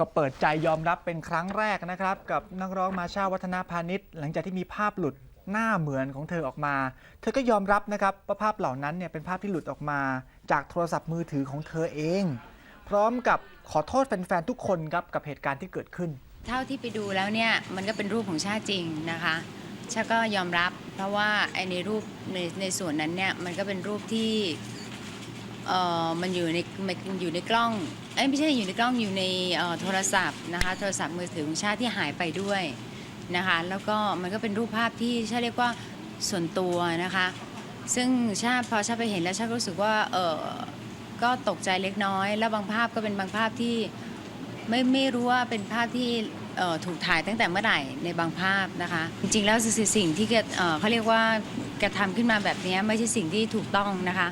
ก็เปิดใจยอมรับเป็นครั้งแรกนะครับ กับนักร้องมาชาวัฒนาพาณิชย์ หลังจากที่มีภาพหลุดหน้าเหมือนของเธอออกมา เธอก็ยอมรับนะครับว่าภาพเหล่านั้นเนี่ยเป็นภาพที่หลุดออกมา จากโทรศัพท์มือถือของเธอเอง พร้อมกับขอโทษแฟนๆทุกคนครับกับเหตุการณ์ที่เกิดขึ้น เท่าที่ไปดูแล้วเนี่ยมันก็เป็นรูปของชาติจริงนะคะชาก็ยอมรับ เพราะว่าไอในรูปในในส่วนนั้นเนี่ยมันก็เป็นรูปที่เออมันอยู่ในมันอยู่ในกล้อง อ้ยไม่ใช่อยู่ในกล้องอยู่ในโทรศัพท์นะคะโทรศัพท์มือถือของชาติที่หายไปด้วยนะคะแล้วก็มันก็เป็นรูปภาพที่ชาเรียกว่าส่วนตัวนะคะซึ่งชาพอชาไปเห็นแล้วชารู้สึกว่าเออก็ตกใจเล็กน้อย แล้วบางภาพก็เป็นบางภาพที่ไม่ไม่รู้ว่าเป็นภาพที่เออถูกถ่ายตั้งแต่เมื่อไหร่ในบางภาพนะคะ จริงๆแล้วสิ่งสิ่งที่เออเขาเรียกว่ากระทำขึ้นมาแบบนี้ไม่ใช่สิ่งที่ถูกต้องนะคะ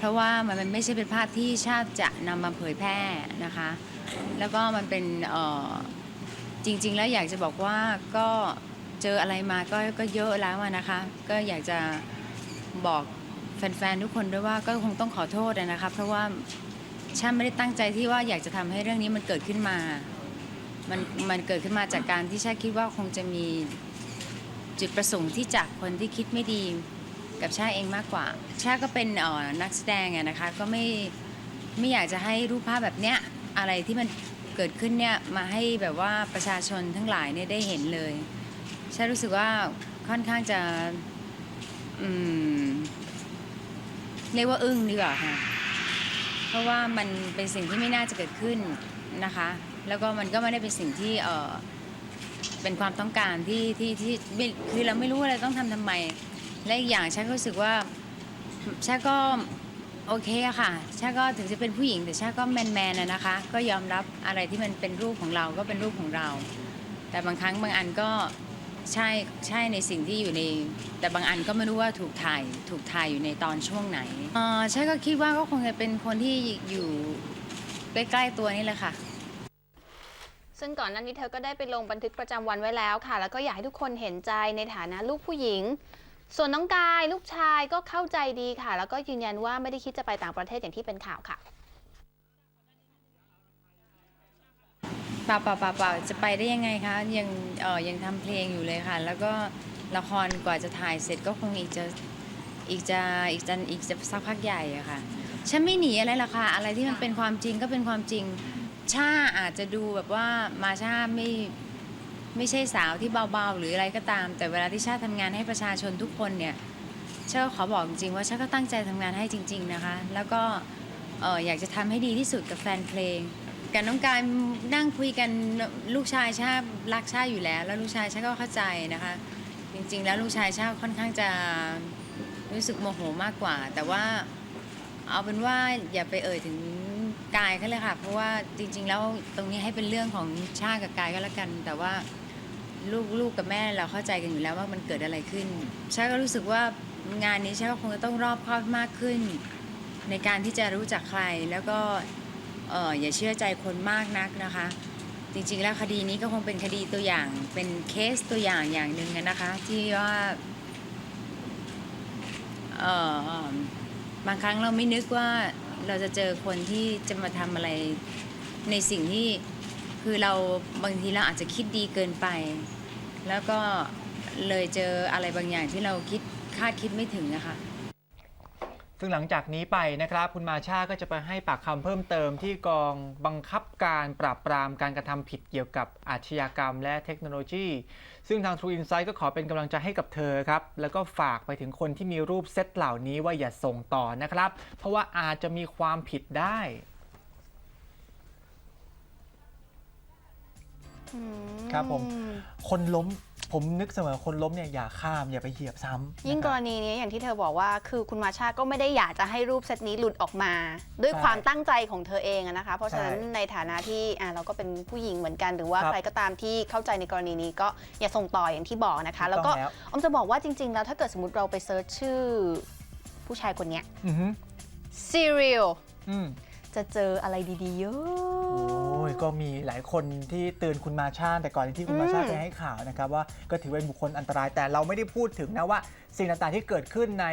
เพราะว่ามันไม่ใช่เป็นภาพที่ชาติจะนำมาเผยแพร่นะคะ แล้วก็มันเป็นจริง ๆ แล้วอยากจะบอกว่าก็เจออะไรมาก็ก็เยอะแล้วนะคะ ก็อยากจะบอกแฟนๆทุกคนด้วยว่าก็คงต้องขอโทษนะคะ เพราะว่าฉันไม่ได้ตั้งใจที่ว่าอยากจะทำให้เรื่องนี้มันเกิดขึ้นมา มันมันเกิดขึ้นมาจากการที่ชาคิดว่าคงจะมีจุดประสงค์ที่จากคนที่คิดไม่ดี กับชาเองมากกว่า ชาก็เป็นออนักแสดงนะคะก็ไม่ไม่อยากจะให้รูปภาพแบบเนี้ยอะไรที่มันเกิดขึ้นเนี่ยมาให้แบบว่าประชาชนทั้งหลายเนี่ยได้เห็นเลยชารู้สึกว่าค่อนข้างจะอืมเรียกว่าอึ้งดีกว่าค่ะเพราะว่ามันเป็นสิ่งที่ไม่น่าจะเกิดขึ้นนะคะ แล้วก็มันก็ไม่ได้เป็นสิ่งที่เออเป็นความต้องการที่ที่ที่คือเราไม่รู้ว่าเรต้องทำทำไม และอีกอย่างฉันก็รู้สึกว่าฉันก็โอเคอะค่ะฉันก็ถึงจะเป็นผู้หญิงแต่ฉันก็แมนแมนๆนะคะ ก็ยอมรับอะไรที่มันเป็นรูปของเราก็เป็นรูปของเรา แต่บางครั้งบางอันก็ใช่ใช่ในสิ่งที่อยู่ใน แต่บางอันก็ไม่รู้ว่าถูกถ่ายถูกถ่ายอยู่ในตอนช่วงไหนเออใช่ก็คิดว่าก็คงจะเป็นคนที่อยู่ใกล้ๆตัวนี่แหละค่ะซึ่งก่อนหน้านี้เธอก็ได้ไปลงบันทึกประจำวันไว้แล้วค่ะ แล้วก็อยากให้ทุกคนเห็นใจในฐานะลูกผู้หญิง ส่วนน้องกายลูกชายก็เข้าใจดีค่ะ แล้วก็ยืนยันว่าไม่ได้คิดจะไปต่างประเทศอย่างที่เป็นข่าวค่ะเปล่าเปล่าเปล่าเปล่าจะไปได้ยังไงคะยังเออยังทำเพลงอยู่เลยค่ะ แล้วก็ละครกว่าจะถ่ายเสร็จก็คงอีกจะอีกจะอีกจะอีกจะสักพักใหญ่อะค่ะ ฉันไม่หนีอะไรหรอกค่ะ อะไรที่มันเป็นความจริงก็เป็นความจริงชาอาจจะดูแบบว่ามาชาไม่ ไม่ใช่สาวที่เบาๆ หรืออะไรก็ตาม แต่เวลาที่ชาทำงานให้ประชาชนทุกคนเนี่ยชาก็ขอบอกจริงๆว่าชาก็ตั้งใจทำงานให้จริง ๆนะคะ แล้วก็อออยากจะทำให้ดีที่สุดกับแฟนเพลงกับน้องกายนั่งคุยกันลูกชายชารักชาอยู่แล้ว แล้วลูกชายชาก็เข้าใจนะคะ จริง ๆ แล้วลูกชายชาค่อนข้างจะรู้สึกโมโหมากกว่า แต่ว่าเอาเป็นว่าอย่าไปเอ่ยถึง กายเขาเลยค่ะ เพราะว่าจริง ๆ แล้วตรงนี้ให้เป็นเรื่องของชาติกับกายก็แล้วกัน แต่ว่าลูกลูกกับแม่เราเข้าใจกันอยู่แล้วว่ามันเกิดอะไรขึ้นชาก็รู้สึกว่างานนี้ชาก็คงจะต้องรอบคอบมากขึ้น ในการที่จะรู้จักใครแล้วก็เอออย่าเชื่อใจคนมากนักนะคะ จริง ๆ แล้วคดีนี้ก็คงเป็นคดีตัวอย่างเป็นเคสตัวอย่างอย่างหนึ่งนะคะ ที่ว่าเออบางครั้งเราไม่นึกว่า เราจะเจอคนที่จะมาทำอะไรในสิ่งที่คือเราบางทีเราอาจจะคิดดีเกินไป แล้วก็เลยเจออะไรบางอย่างที่เราคิดคาดคิดไม่ถึงนะคะ ซึ่งหลังจากนี้ไปนะครับ คุณมาชาก็จะไปให้ปากคำเพิ่มเติมที่กองบังคับการปราบปรามการกระทำผิดเกี่ยวกับอาชญากรรมและเทคโนโลยี ซึ่งทาง True Insight ก็ขอเป็นกำลังใจให้กับเธอครับ แล้วก็ฝากไปถึงคนที่มีรูปเซตเหล่านี้ว่าอย่าส่งต่อนะครับ เพราะว่าอาจจะมีความผิดได้ ครับผม คนล้ม ผมนึกเสมอคนล้มเนี่ยอย่าข้ามอย่าไปเหยียบซ้ำยิ่งนะกครรับณีนี้อย่างที่เธอบอกว่า คือคุณมาชาก็ไม่ได้อยากจะให้รูปเซตนี้หลุดออกมา ด้วยใช่ความตั้งใจของเธอเองอะนะคะ เพราะฉะนั้นใช่ในฐานะที่อะเราก็เป็นผู้หญิงเหมือนกัน หรือว่าครับใครก็ตามที่เข้าใจในกรณีนี้ก็อย่าส่งต่ออย่างที่บอกนะคะ แล้วก็ถูต้องออมจะบอกว่าจริง ๆ แล้วถ้าเกิดสมมติเราไปเซิร์ชชื่อ ผู้ชายคนเนี้ยอือฮึ serial อืมจะเจออะไรดีๆ เยอะโอ้ ยก็มีหลายคนที่เตือนคุณมาชาแต่ก่อนที่คุณมาชาอืมเคยให้ข่าวนะครับว่าก็ถือเป็นบุคคลอันตรายแต่เราไม่ได้พูดถึงนะว่าสิ่งต่างๆที่เกิดขึ้นใน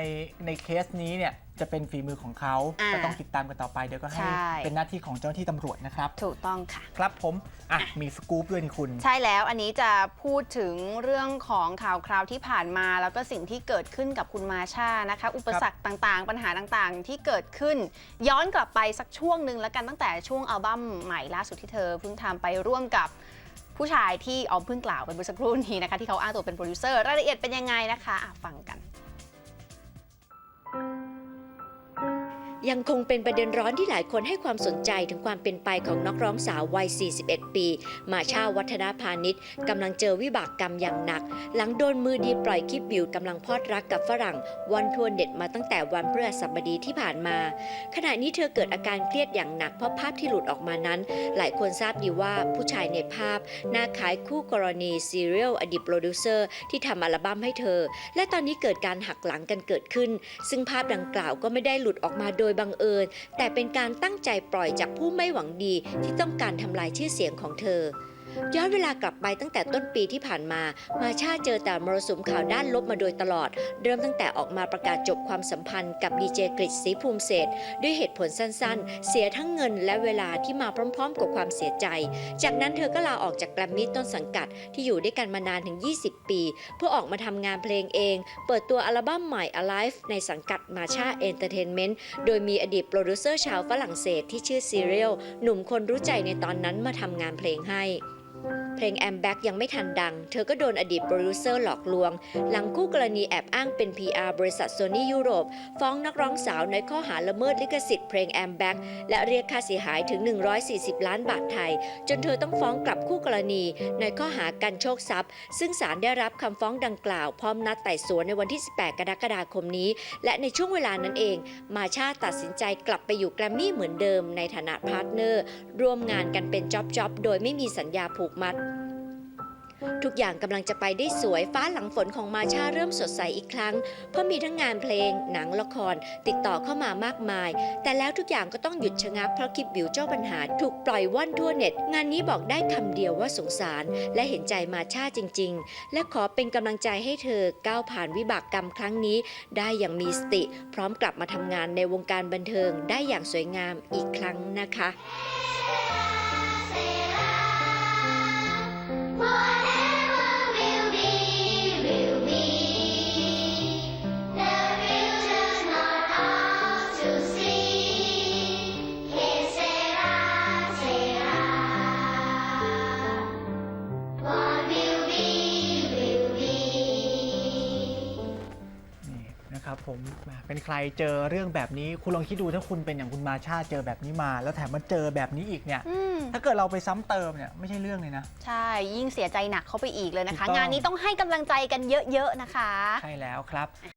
ในเคสนี้เนี่ย จะเป็นฝีมือของเขาอ่าก็ต้องติดตามกันต่อไป เดี๋ยวก็ให้ใช่ เป็นหน้าที่ของเจ้าหน้าที่ตำรวจนะครับ ถูกต้องค่ะ ครับผมอะมีสกู๊ปด้วยนี่คุณ ใช่แล้วอันนี้จะพูดถึงเรื่องของข่าวคราวที่ผ่านมา แล้วก็สิ่งที่เกิดขึ้นกับคุณมาชานะคะ อุปสรรคต่างๆ ปัญหาต่างๆ ที่เกิดขึ้น ย้อนกลับไปสักช่วงหนึ่งแล้วกันตั้งแต่ช่วงอัลบั้มใหม่ล่าสุดที่เธอเพิ่งทำไปร่วมกับผู้ชายที่ออมเพิ่งกล่าวไปเมื่อสักครู่นี้นะคะ ที่เขาอ้างตัวเป็นโปรดิวเซอร์รายละเอียดเป็นยังไงนะคะอะฟังกัน ยังคงเป็นประเด็นร้อนที่หลายคนให้ความสนใจถึงความเป็นไปของนักร้องสาววัย 41 ปี มาชาวัฒนาพาณิชย์กำลังเจอวิบากกรรมอย่างหนัก หลังโดนมือดีปล่อยคลิปวิวกำลังพอดรักกับฝรั่งวันทัวร์เน็ตมาตั้งแต่วันพฤหัสบดีที่ผ่านมา ขณะนี้เธอเกิดอาการเครียดอย่างหนักเพราะภาพที่หลุดออกมานั้น หลายคนทราบดีว่าผู้ชายในภาพหน้าคล้ายคู่กรณีซีเรียลอดีตโปรดิวเซอร์ที่ทำอัลบั้มให้เธอ และตอนนี้เกิดการหักหลังกันเกิดขึ้น ซึ่งภาพดังกล่าวก็ไม่ได้หลุดออกมาโดยบังเอิญ แต่เป็นการตั้งใจปล่อยจากผู้ไม่หวังดีที่ต้องการทำลายชื่อเสียงของเธอ ย้อนเวลากลับไปตั้งแต่ต้นปีที่ผ่านมา มาชาเจอแต่มรสุมข่าวด้านลบมาโดยตลอด เริ่มตั้งแต่ออกมาประกาศจบความสัมพันธ์กับดีเจกริศรีภูมิเศษด้วยเหตุผลสั้นๆ เสียทั้งเงินและเวลาที่มาพร้อมๆ กับความเสียใจ จากนั้นเธอก็ลาออกจากแกรมมี่ต้นสังกัดที่อยู่ด้วยกันมานานถึง 20 ปี เพื่อออกมาทำงานเพลงเอง เปิดตัวอัลบั้มใหม่ Alive ในสังกัดมาชาเอนเตอร์เทนเมนต์โดยมีอดีตโปรดิวเซอร์ชาวฝรั่งเศสที่ชื่อซีเรียลหนุ่มคนรู้ใจในตอนนั้นมาทำงานเพลงให้ เพลงแอมแบ็กยังไม่ทันดัง เธอก็โดนอดีตโปรดิวเซอร์หลอกลวง หลังคู่กรณีแอบอ้างเป็น PR บริษัทโซนี่ยุโรป ฟ้องนักร้องสาวในข้อหาละเมิดลิขสิทธิ์เพลงแอมแบ็กและเรียกค่าเสียหายถึง 140 ล้านบาทไทย จนเธอต้องฟ้องกลับคู่กรณี ในข้อหากันโชคทรัพย์ ซึ่งศาลได้รับคำฟ้องดังกล่าว พร้อมนัดไต่สวนในวันที่ 18 กรกฎาคมนี้ และในช่วงเวลานั้นเอง มาชาตัดสินใจกลับไปอยู่แกรมมี่เหมือนเดิมในฐานะพาร์ทเนอร์ร่วมงานกันเป็นจ็อบๆโดยไม่มีสัญญาผูกมัด ทุกอย่างกำลังจะไปได้สวยฟ้าหลังฝนของมาชาเริ่มสดใสอีกครั้ง เพราะมีทั้งงานเพลง หนังละคร ติดต่อเข้ามามากมาย แต่แล้วทุกอย่างก็ต้องหยุดชะงักเพราะคลิปวิวเจ้าปัญหา ถูกปล่อยว่อนทั่วเน็ต งานนี้บอกได้คำเดียวว่าสงสาร และเห็นใจมาชาจริง ๆ และขอเป็นกำลังใจให้เธอก้าวผ่านวิบากกรรมครั้งนี้ ได้อย่างมีสติ พร้อมกลับมาทำงานในวงการบันเทิงได้อย่างสวยงามอีกครั้งนะคะ นี่นะครับผมแหมเป็นใครเจอเรื่องแบบนี้คุณลองคิดดูถ้าคุณเป็นอย่างคุณมาชาเจอแบบนี้มา แล้วแถมมาเจอแบบนี้อีกเนี่ยอืมถ้าเกิดเราไปซ้ำเติมเนี่ยไม่ใช่เรื่องเลยนะ ใช่ยิ่งเสียใจหนักเข้าไปอีกเลยนะคะถูกต้องงานนี้ต้องให้กำลังใจกันเยอะๆนะคะ ใช่แล้วครับ